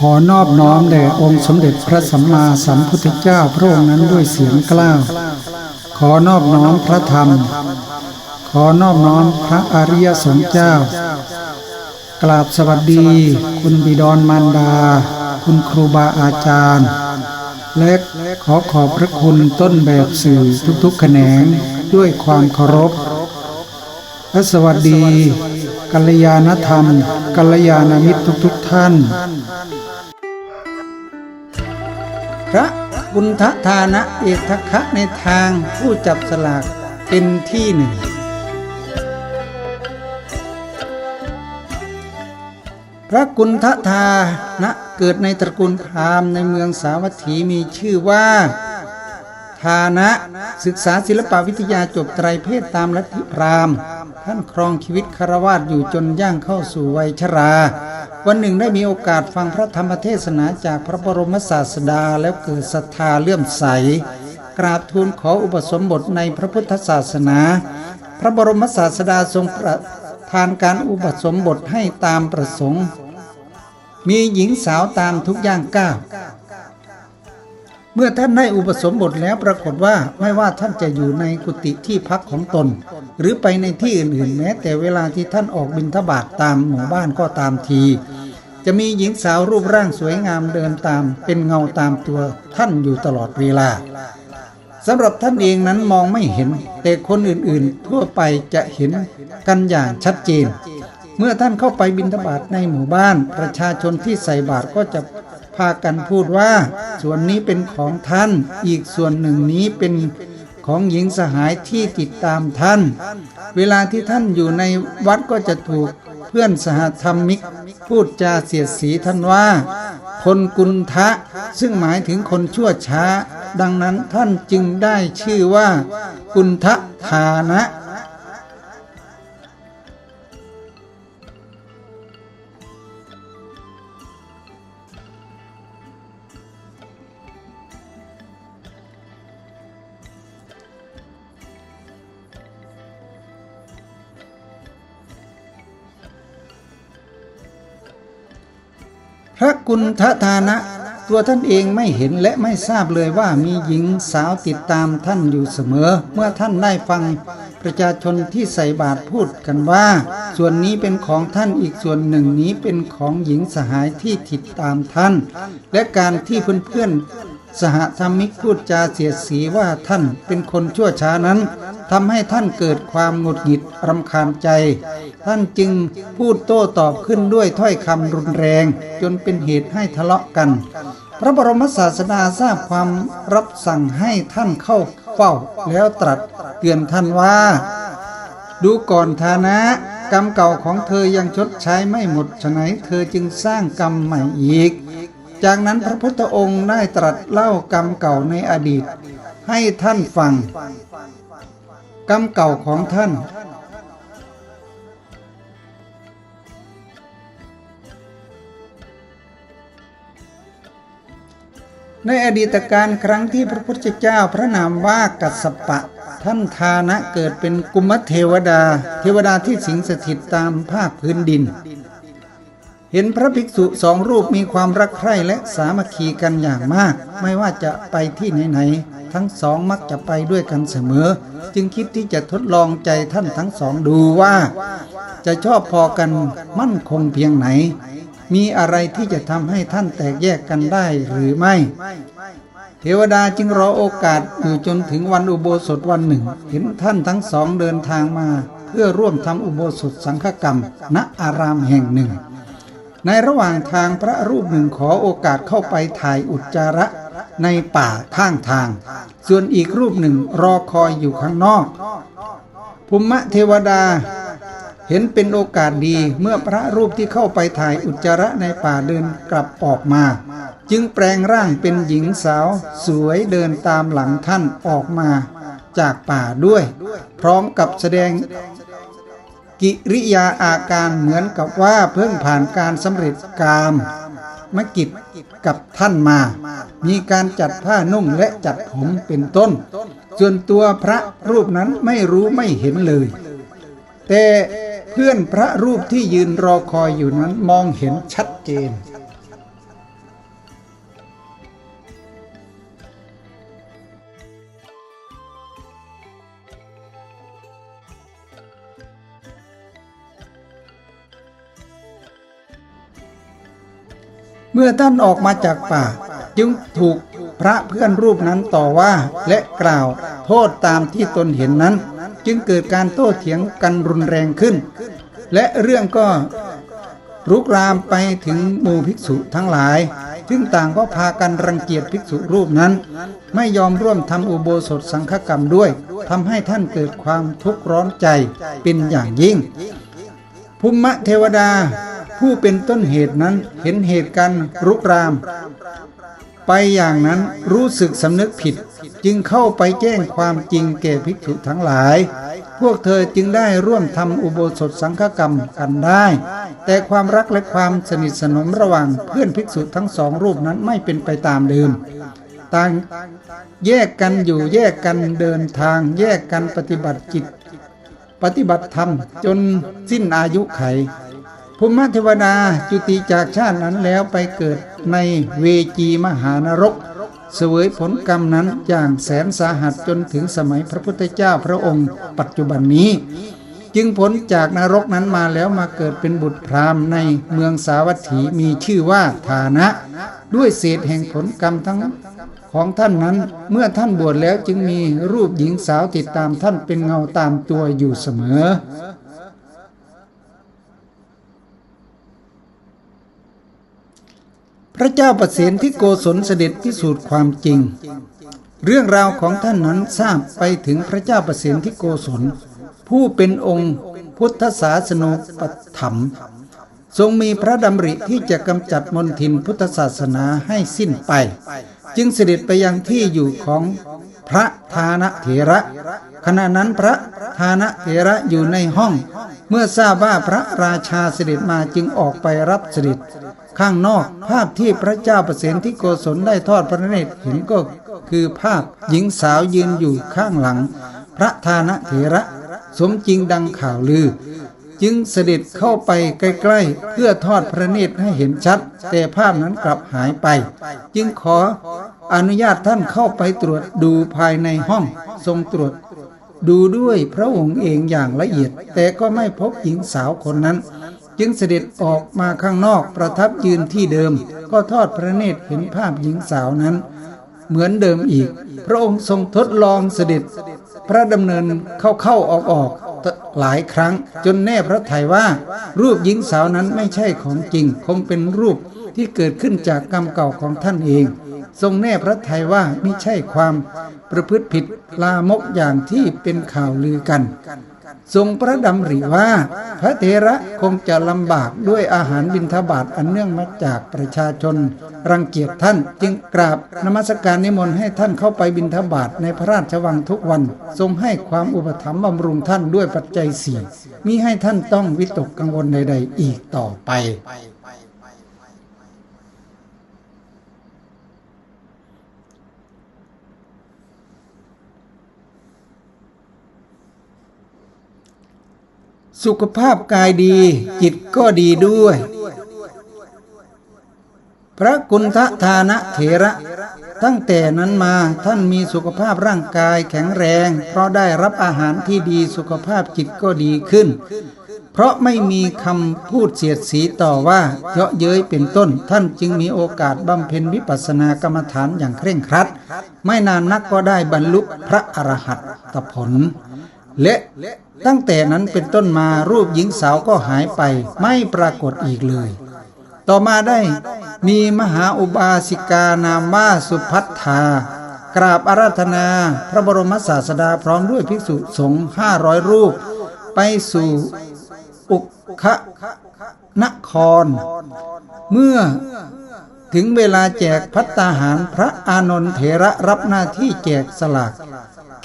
ขอนอบน้อมแด่องค์สมเด็จพระสัมมาสัมพุทธเจ้าพระองค์นั้นด้วยเสียงกล้าว ขอนอบน้อมพระธรรม ขอนอบน้อมพระอริยสงฆ์เจ้ากราบสวัสดี คุณบิดรมารดา คุณครูบาอาจารย์ และขอขอบพระคุณต้นแบบสื่อทุกๆแขนงด้วยความเคารพและสวัสดี กัลยาณธรรม กัลยาณมิตรทุกๆท่าน พระบุญทธานะเอกทักคะในทางผู้จับสลากเป็นที่หนึ่ง พระกุณฑทานะเกิดในตระกูลพราหมณ์ในเมืองสาวัตถีมีชื่อว่าทานะศึกษาศิลปวิทยาจบไตรเพศตามลัทธิพราหมณ์ ท่านครองชีวิตคารวาสอยู่จนย่างเข้าสู่วัยชรา วันหนึ่งได้มีโอกาสฟังพระธรรมเทศนาจากพระบรมศาสดาแล้วเกิดศรัทธาเลื่อมใส กราบทูลขออุปสมบทในพระพุทธศาสนา พระบรมศาสดาทรงประทานการอุปสมบทให้ตามประสงค์ มีหญิงสาวตามทุกย่างก้าว เมื่อท่านได้อุปสมบทแล้วปรากฏว่าไม่ว่าท่านจะอยู่ในกุฏิที่พักของตน หรือไปในที่อื่นๆแม้ แต่เวลาที่ท่านออกบิณฑบาตตามหมู่บ้านก็ตามที จะมีหญิงสาวรูปร่างสวยงามเดินตาม เป็นเงาตามตัวท่านอยู่ตลอดเวลาสำหรับท่านเองนั้นมองไม่เห็น แต่คนอื่นๆ ทั่วไปจะเห็นกันอย่างชัดเจน เมื่อท่านเข้าไปบิณฑบาตในหมู่บ้าน ประชาชนที่ใส่บาตรก็จะ พากันพูดว่า ส่วนนี้เป็นของท่าน อีกส่วนหนึ่งนี้เป็นของหญิงสหายที่ติดตามท่าน เวลาที่ท่านอยู่ในวัดก็จะถูกเพื่อนสหธรรมิก พูดจาเสียดสีท่านว่า คนกุนทะ ซึ่งหมายถึงคนชั่วช้า ดังนั้นท่านจึงได้ชื่อว่า กุนทะฐานะ พระกุณฑทานะ ตัวท่านเองไม่เห็นและไม่ทราบเลยว่ามีหญิงสาวติดตามท่านอยู่เสมอ เมื่อท่านได้ฟังประชาชนที่ใส่บาตรพูดกันว่า ส่วนนี้เป็นของท่านอีกส่วนหนึ่งนี้เป็นของหญิงสหายที่ติดตามท่าน และการที่เพื่อนๆ สหธรรมิกพูดจาเสียดสีว่าท่านเป็นคนชั่วช้านั้นทำให้ท่านเกิดความหงุดหงิดรำคาญใจ ท่านจึงพูดโต้ตอบขึ้นด้วยถ้อยคำรุนแรง จนเป็นเหตุให้ทะเลาะกัน พระบรมศาสดาทราบความรับสั่งให้ท่านเข้าเฝ้าแล้วตรัสเตือนท่านว่า ดูก่อนฐานะ กรรมเก่าของเธอยังชดใช้ไม่หมดฉะไหนเธอจึงสร้างกรรมใหม่อีก จากนั้นพระพุทธองค์ได้ตรัสเล่ากรรมเก่าในอดีต ให้ท่านฟัง กรรมเก่าของท่าน ในอดีตการครั้งที่พระพุทธเจ้าพระนามว่ากัสสปะ ท่านทานะเกิดเป็นกุมเทวดา เทวดาที่สิงสถิตตามภาคพื้นดิน เห็นพระภิกษุสองรูปมีความรักใคร่และสามัคคีกันอย่างมาก ไม่ว่าจะไปที่ไหนๆทั้งสองมักจะไปด้วยกันเสมอ จึงคิดที่จะทดลองใจท่านทั้งสองดูว่า จะชอบพอกันมั่นคงเพียงไหน มีอะไรที่จะทำให้ท่านแตกแยกกันได้หรือไม่เทวดาจึงรอโอกาสอยู่จนถึงวันอุโบสถวันหนึ่ง เห็นท่านทั้งสองเดินทางมา เพื่อร่วมทำอุโบสถสังฆกรรม ณอารามแห่งหนึ่ง ในระหว่างทางพระรูปหนึ่งขอโอกาสเข้าไปถ่ายอุจจาระในป่าข้างทาง ส่วนอีกรูปหนึ่งรอคอยอยู่ข้างนอก ภูมิเทวดา เห็นเป็นโอกาสดีเมื่อพระรูปที่เข้าไปถ่ายอุจจาระในป่าเดินกลับออกมา จึงแปลงร่างเป็นหญิงสาวสวยเดินตามหลังท่านออกมาจากป่าด้วย พร้อมกับแสดง กิริยาอาการเหมือนกับว่าเพิ่งผ่านการสำเร็จกามมกิจกับท่านมา มีการจัดผ้านุ่งและจัดผมเป็นต้น ส่วนตัวพระรูปนั้นไม่รู้ไม่เห็นเลย แต่เพื่อนพระรูปที่ยืนรอคอยอยู่นั้นมองเห็นชัดเจน เมื่อท่านออกมาจากป่า จึงถูกพระเพื่อนรูปนั้นต่อว่าและกล่าวโทษตามที่ตนเห็นนั้น จึงเกิดการโต้เถียงกันรุนแรงขึ้น และเรื่องก็รุกรามไปถึงหมู่ภิกษุทั้งหลาย ซึ่งต่างก็พากันรังเกียจภิกษุรูปนั้น ไม่ยอมร่วมทำอุโบสถสังฆกรรมด้วยทำให้ท่านเกิดความทุกข์ร้อนใจเป็นอย่างยิ่ง ภูมิเทวดา ผู้เป็นต้นเหตุนั้นเห็นเหตุการณ์รุกราม ไปอย่างนั้นรู้สึกสำนึกผิด จึงเข้าไปแจ้งความจริงแก่ภิกษุทั้งหลาย พวกเธอจึงได้ร่วมทำอุโบสถสังฆกรรมกันได้ แต่ความรักและความสนิทสนมระหว่างเพื่อนภิกษุทั้งสองรูปนั้นไม่เป็นไปตามเดิมต่างแยกกันอยู่แยกกันเดินทาง แยกกันปฏิบัติจิต ปฏิบัติธรรมจนสิ้นอายุไข ภูมิเทวดาจุติจากชาตินั้นแล้วไปเกิดในเวจีมหานรก เสวยผลกรรมนั้นอย่างแสนสาหัสจนถึงสมัยพระพุทธเจ้าพระองค์ ปัจจุบันนี้ จึงพ้นจากนรกนั้นมาแล้วมาเกิดเป็นบุตรพราหมณ์ในเมืองสาวัตถีมีชื่อว่าฐานะ ด้วยเศษแห่งผลกรรมทั้งของท่านนั้นเมื่อท่านบวชแล้วจึงมีรูปหญิงสาวติดตามท่านเป็นเงาตามตัวอยู่เสมอ พระเจ้าประเสนที่โกศลเสด็จพิสูจน์ความจริง เรื่องราวของท่านนั้นทราบไปถึงพระเจ้าประเสนที่โกศล ผู้เป็นองค์พุทธศาสนุปถัมทรงมีพระดำริที่จะกำจัดมนทินพุทธศาสนาให้สิ้นไป จึงเสด็จไปยังที่อยู่ของ พระทานเถระ ขณะนั้นพระทานเถระอยู่ในห้อง เมื่อทราบว่าพระราชาเสด็จมาจึงออกไปรับเสด็จ ข้างนอกภาพที่พระเจ้าประเสนที่โกศลได้ทอดพระเนตรเห็นก็คือภาพหญิงสาวยืนอยู่ข้างหลัง พระทานเถระ สมจริงดังข่าวลือ จึงเสด็จเข้าไปใกล้ๆ เพื่อทอดพระเนตรให้เห็นชัด แต่ภาพนั้นกลับหายไป จึงขออนุญาตท่านเข้าไปตรวจดูภายในห้องทรงตรวจ ดูด้วยพระองค์เองอย่างละเอียด แต่ก็ไม่พบหญิงสาวคนนั้น จึงเสด็จออกมาข้างนอกประทับยืนที่เดิม ก็ทอดพระเนตรเห็นภาพหญิงสาวนั้น เหมือนเดิมอีก พระองค์ทรงทดลองเสด็จ พระดำเนินเข้าเข้าออกออก หลายครั้ง จนแน่พระทัยว่า รูปหญิงสาวนั้นไม่ใช่ของจริง คงเป็นรูปที่เกิดขึ้นจากกรรมเก่าของท่านเอง ทรงแน่พระทัยว่าไม่ใช่ความประพฤติผิดลามกอย่างที่เป็นข่าวลือกัน ทรงพระดำริว่า พระเถระคงจะลำบากด้วยอาหารบิณฑบาตอันเนื่องมาจากประชาชน รังเกียจท่านจึงกราบนมัสการนิมนต์ให้ท่านเข้าไปบิณฑบาตในพระราชวังทุกวัน ทรงให้ความอุปถัมภ์บำรุงท่านด้วยปัจจัยสี่มิให้ท่านต้องวิตกกังวลใด ๆ อีกต่อไป สุขภาพกายดี จิตก็ดีด้วย พระกุณฑทานะเถระ ตั้งแต่นั้นมาท่านมีสุขภาพร่างกายแข็งแรง เพราะได้รับอาหารที่ดีสุขภาพจิตก็ดีขึ้น เพราะไม่มีคำพูดเสียดสีต่อว่าเยาะเย้ยเป็นต้น ท่านจึงมีโอกาสบำเพ็ญวิปัสสนากรรมฐานอย่างเคร่งครัด ไม่นานนักก็ได้บรรลุพระอรหัตตผล และตั้งแต่นั้นเป็นต้นมารูปหญิงสาวก็หายไปไม่ปรากฏอีกเลย ต่อมาได้มีมหาอุบาสิกานามว่าสุพัทธากราบอาราธนาพระบรมศาสดาพร้อมด้วยภิกษุสงฆ์ห้าร้อยรูป ไปสู่อุคะนคร เมื่อถึงเวลาแจกพัตตาหารพระอานนท์เถระรับหน้าที่แจกสลาก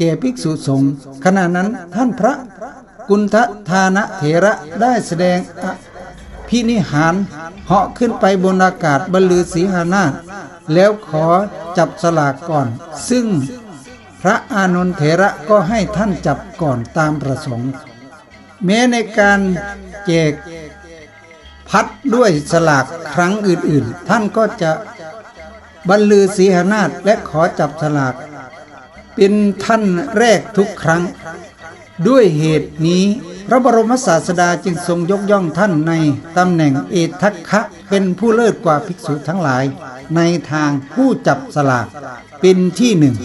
แก่ภิกษุสงฆ์ขณะนั้นท่านพระกุณฑทานะเถระได้แสดงอภินิหารเหาะขึ้นไปบนอากาศบรรลือสีหานาแล้วขอจับสลากก่อน ซึ่งพระอานนท์เถระก็ให้ท่านจับก่อนตามประสงค์ แม้ในการแจกพัดด้วยสลากครั้งอื่นๆ ท่านก็จะบรรลือสีหานาและขอจับสลาก เป็นท่านแรกทุกครั้ง ด้วยเหตุนี้พระบรมศาสดาจึงทรงยกย่องท่านในตำแหน่งเอทัคคะเป็นผู้เลิศกว่าภิกษุทั้งหลาย ในทางผู้จับสลากเป็นที่หนึ่ง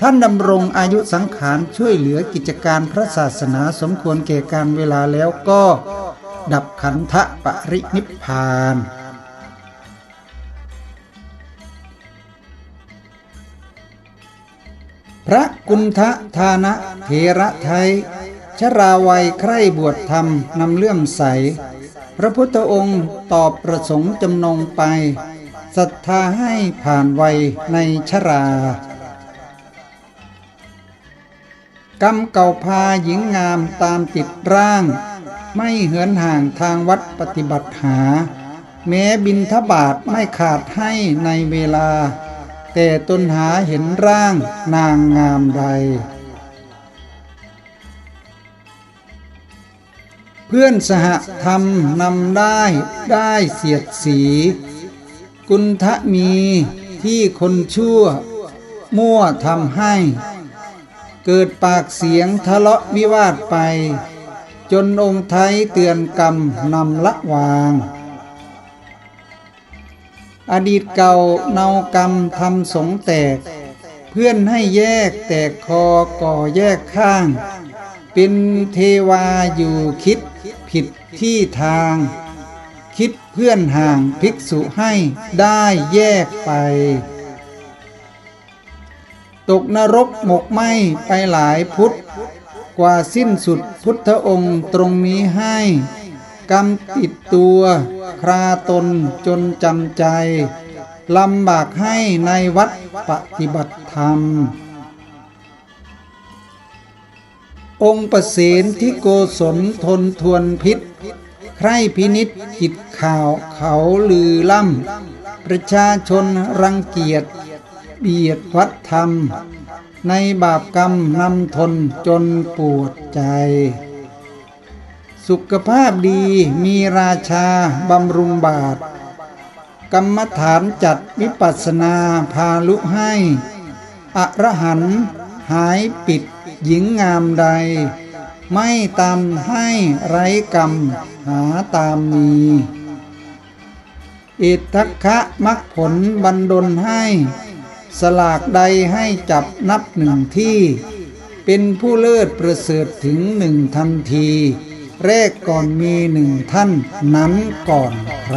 ท่านดำรงอายุสังขารช่วยเหลือกิจการพระศาสนาสมควรแก่การเวลาแล้วก็ ดับขันธปรินิพพาน พระกุณฑทานะเถระไทย ชราวัยใคร่บวชธรรมนำเลื่อมใส พระพุทธองค์ตอบประสงค์จำนงไปศรัทธาให้ผ่านวัยในชรา กรรมเก่าพาหญิงงามตามติดร่าง ไม่เหินห่างทางวัดปฏิบัติหา แม้บินทบาทไม่ขาดให้ในเวลา แต่ตนหาเห็นร่างนางงามใด เพื่อนสหธรรมนำได้ได้เสียดสี กุณฑมีที่คนชั่ว มั่วทำให้ เกิดปากเสียงทะเลาะวิวาทไป จนองค์ไทยเตือนกรรมนำละวาง อดีตเก่าเนากรรมทำสงแตก เพื่อนให้แยกแตกคอก่อแยกข้าง เป็นเทวาอยู่คิดผิดที่ทาง คิดเพื่อนห่างภิกษุให้ได้แยกไป ตกนรกหมกไหมไปหลายพุทธ กว่าสิ้นสุดพุทธองค์ตรงนี้ให้ กรรมติดตัว คราตนจนจำใจลำบากให้ในวัดปฏิบัติธรรม องค์ประเสนที่โกศลทนทวนพิษ ใครพินิษจิตข่าวเขาลือล่ำ ประชาชนรังเกียจเบียดวัดธรรม ในบาปกรรมนำทนจนปวดใจ สุขภาพดีมีราชาบำรุงบาท กรรมฐานจัดวิปัสนาพาลุให้ อรหันหายปิดหญิงงามใด ไม่ตามให้ไรกรรมหาตามมีอิทธัคคะมักผลบันดลให้ สลากใดให้จับนับหนึ่งที่ เป็นผู้เลิศประเสริฐถึงหนึ่งทันที แรกก่อนมีหนึ่งท่านนั้นก่อนใคร